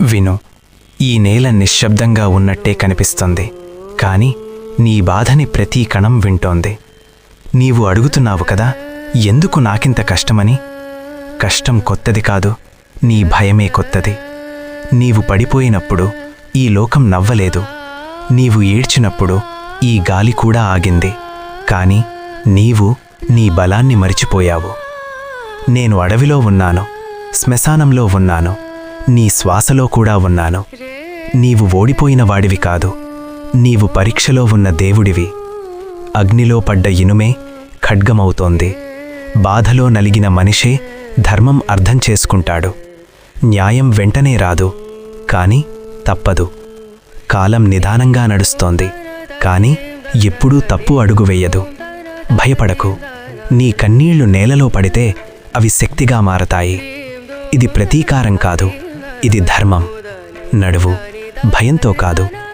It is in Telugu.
విను ఈ నేల నిశ్శబ్దంగా ఉన్నట్టే కనిపిస్తుంది కానీ నీ బాధని ప్రతీ కణం వింటోంది. నీవు అడుగుతున్నావు కదా ఎందుకు నాకింత కష్టమని? కష్టం కొత్తది కాదు నీ భయమే కొత్తది. నీవు పడిపోయినప్పుడు ఈ లోకం నవ్వలేదు. నీవు ఏడ్చినప్పుడు ఈ గాలి కూడా ఆగింది కాని నీవు నీ బలాన్ని మరిచిపోయావు. నేను అడవిలో ఉన్నాను శ్మశానంలో ఉన్నాను నీ శ్వాసలో కూడా ఉన్నాను. నీవు ఓడిపోయిన వాడివి కాదు. నీవు పరీక్షలో ఉన్న దేవుడివి. అగ్నిలో పడ్డ ఇనుమే ఖడ్గమవుతోంది. బాధలో నలిగిన మనిషే ధర్మం అర్థం చేసుకుంటాడు. న్యాయం వెంటనే రాదు. కాని తప్పదు. కాలం నిదానంగా నడుస్తోంది. కాని ఎప్పుడూ తప్పు అడుగు వెయ్యదు భయపడకు. నీ కన్నీళ్ళు నేలలో పడితే అవి శక్తిగా మారతాయి. ఇది ప్రతీకారం కాదు. ఇది ధర్మం. నడువు భయంతో కాదు.